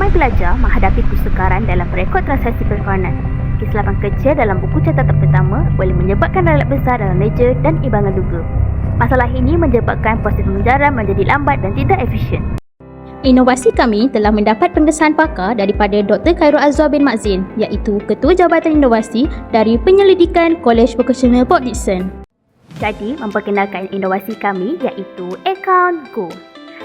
pelajar menghadapi kesukaran dalam rekod transaksi perekonomian. Kesilapan kecil dalam buku catatan pertama boleh menyebabkan ralat besar dalam ledger dan imbangan duga. Masalah ini menyebabkan proses pengejaran menjadi lambat dan tidak efisien. Inovasi kami telah mendapat pengesahan pakar daripada Dr. Khairul Azwar bin Makzin iaitu Ketua Jabatan Inovasi dari Penyelidikan College Vocational Port Dickson. Jadi, memperkenalkan inovasi kami iaitu Account Go.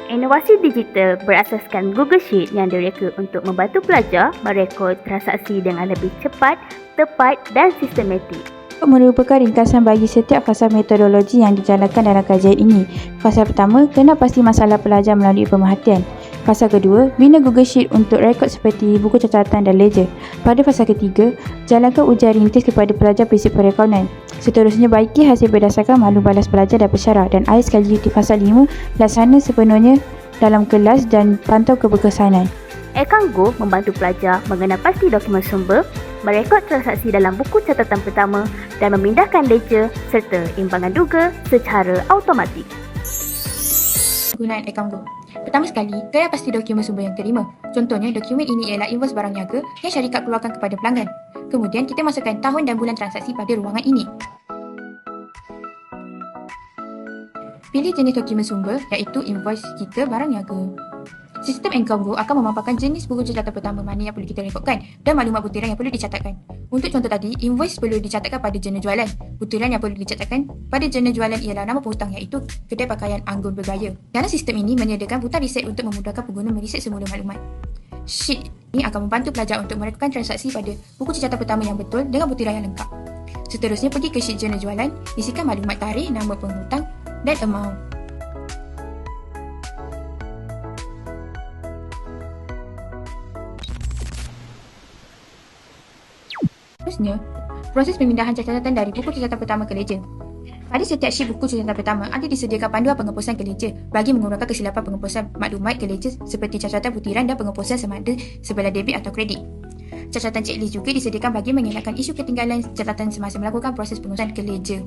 Inovasi digital berasaskan Google Sheet yang direka untuk membantu pelajar merekod transaksi dengan lebih cepat, tepat dan sistematik. merupakan ringkasan bagi setiap fasa metodologi yang dijalankan dalam kajian ini. Fasa pertama, kena pasti masalah pelajar melalui pemerhatian. Fasa kedua, bina Google Sheet untuk rekod seperti buku catatan dan ledger. Pada fasa ketiga, jalankan ujian rintis kepada pelajar prinsip perekonomian. Seterusnya, baiki hasil berdasarkan maklum balas pelajar dan pesyarah dan akhir sekali di fasa lima, laksana sepenuhnya dalam kelas dan pantau keberkesanan. Account Go membantu pelajar mengenal pasti dokumen sumber, merekod transaksi dalam buku catatan pertama dan memindahkan ledger serta imbangan duga secara automatik. penggunaan akaun Go. Pertama sekali, kena pasti dokumen sumber yang terima. Contohnya, dokumen ini ialah invoice barang niaga yang syarikat keluarkan kepada pelanggan. Kemudian, kita masukkan tahun dan bulan transaksi pada ruangan ini. Pilih jenis dokumen sumber iaitu invoice kita barang niaga. Sistem Encom Go akan memaparkan jenis buku catatan pertama mana yang perlu kita rekodkan dan maklumat butiran yang perlu dicatatkan. Untuk contoh tadi, invoice perlu dicatatkan pada jurnal jualan. Butiran yang perlu dicatatkan pada jurnal jualan ialah nama penghutang iaitu Kedai Pakaian Anggun Bergaya. Dalam sistem ini menyediakan butang reset untuk memudahkan pengguna mereset semula maklumat. Sheet ini akan membantu pelajar untuk merekodkan transaksi pada buku catatan pertama yang betul dengan butiran yang lengkap. Seterusnya pergi ke sheet jurnal jualan, isikan maklumat tarikh, nama penghutang dan amount. Seterusnya, proses pemindahan catatan dari buku catatan pertama ke ledger. Pada setiap sheet buku catatan pertama, ada disediakan panduan penghapusan ke ledger bagi mengurangkan kesilapan penghapusan maklumat ke ledger seperti catatan butiran dan penghapusan semada sebelah debit atau kredit. Catatan checklist juga disediakan bagi mengelakkan isu ketinggalan catatan semasa melakukan proses pengurusan ke ledger.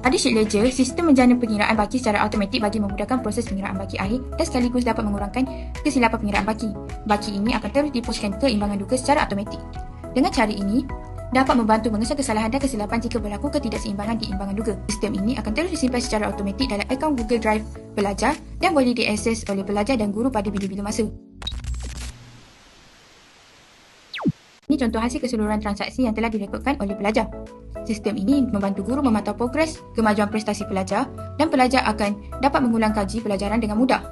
Pada sheet ledger, sistem menjana pengiraan baki secara automatik bagi memudahkan proses pengiraan baki akhir dan sekaligus dapat mengurangkan kesilapan pengiraan baki. Baki ini akan terus dipuskan ke imbangan duga secara automatik. Dengan cara ini, dapat membantu mengesah kesalahan dan kesilapan jika berlaku ketidakseimbangan di imbangan duga. Sistem ini akan terus disimpan secara automatik dalam akaun Google Drive pelajar dan boleh diakses oleh pelajar dan guru pada bila-bila masa. Ini contoh hasil keseluruhan transaksi yang telah direkodkan oleh pelajar. Sistem ini membantu guru memantau progres, kemajuan prestasi pelajar dan pelajar akan dapat mengulang kaji pelajaran dengan mudah.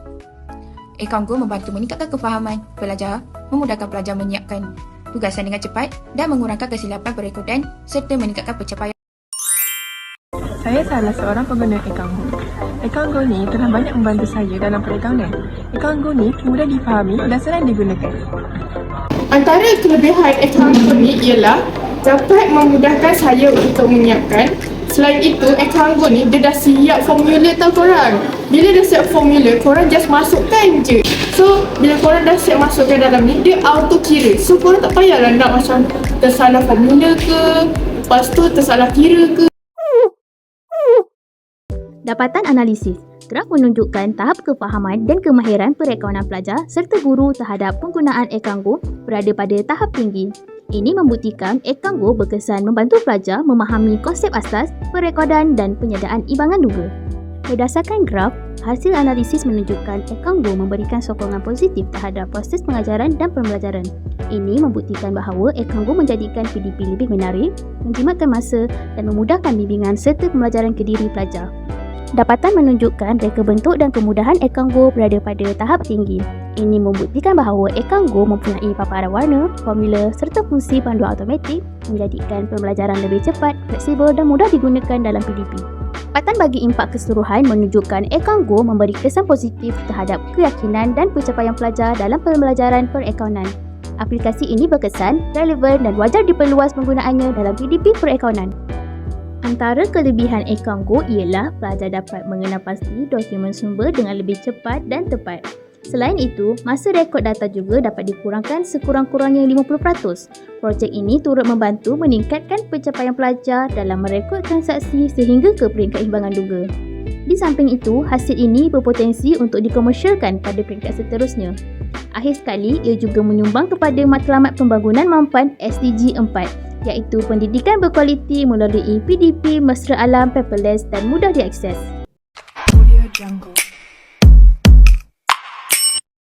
Akaun Go membantu meningkatkan kefahaman pelajar, memudahkan pelajar menyiapkan tugasan dengan cepat dan mengurangkan kesilapan perekodan serta meningkatkan pencapaian. Saya salah seorang pengguna akaun Go. Akaun Go ni telah banyak membantu saya dalam perakaunan. Akaun Go ni mudah difahami dan senang digunakan. Antara kelebihan akaun Go ni ialah dapat memudahkan saya untuk menyiapkan. Selain itu, akaun Go ni dia dah siap formula tau korang. Bila dah siap formula, korang just masukkan je. So, bila korang dah siap masukkan dalam ni, dia auto kira. So, korang tak payahlah nak macam tersalah formula ke, lepas tu tersalah kira ke. Dapatan analisis. Graf menunjukkan tahap kefahaman dan kemahiran perekonomian pelajar serta guru terhadap penggunaan akaun Go berada pada tahap tinggi. Ini membuktikan akaun Go berkesan membantu pelajar memahami konsep asas, perekodan dan penyediaan imbangan duga. Berdasarkan graf, hasil analisis menunjukkan akaun Go memberikan sokongan positif terhadap proses pengajaran dan pembelajaran. Ini membuktikan bahawa akaun Go menjadikan PDP lebih menarik, menjimatkan masa dan memudahkan bimbingan serta pembelajaran ke diri pelajar. Dapatan menunjukkan reka bentuk dan kemudahan akaun Go berada pada tahap tinggi. Ini membuktikan bahawa akaun Go mempunyai paparan warna, formula serta fungsi panduan automatik menjadikan pembelajaran lebih cepat, fleksibel dan mudah digunakan dalam PDP. Dapatan bagi impak keseluruhan menunjukkan akaun Go memberi kesan positif terhadap keyakinan dan pencapaian pelajar dalam pembelajaran perakaunan. Aplikasi ini berkesan, relevan dan wajar diperluas penggunaannya dalam PDP perakaunan. Antara kelebihan akaun Go ialah pelajar dapat mengenal pasti dokumen sumber dengan lebih cepat dan tepat. Selain itu, masa rekod data juga dapat dikurangkan sekurang-kurangnya 50%. Projek ini turut membantu meningkatkan pencapaian pelajar dalam merekod transaksi sehingga ke peringkat imbangan duga. Di samping itu, hasil ini berpotensi untuk dikomersialkan pada peringkat seterusnya. Akhir sekali, ia juga menyumbang kepada matlamat pembangunan mampan SDG 4 iaitu pendidikan berkualiti melalui PDP, mesra alam, paperless dan mudah diakses. Audio Jungle.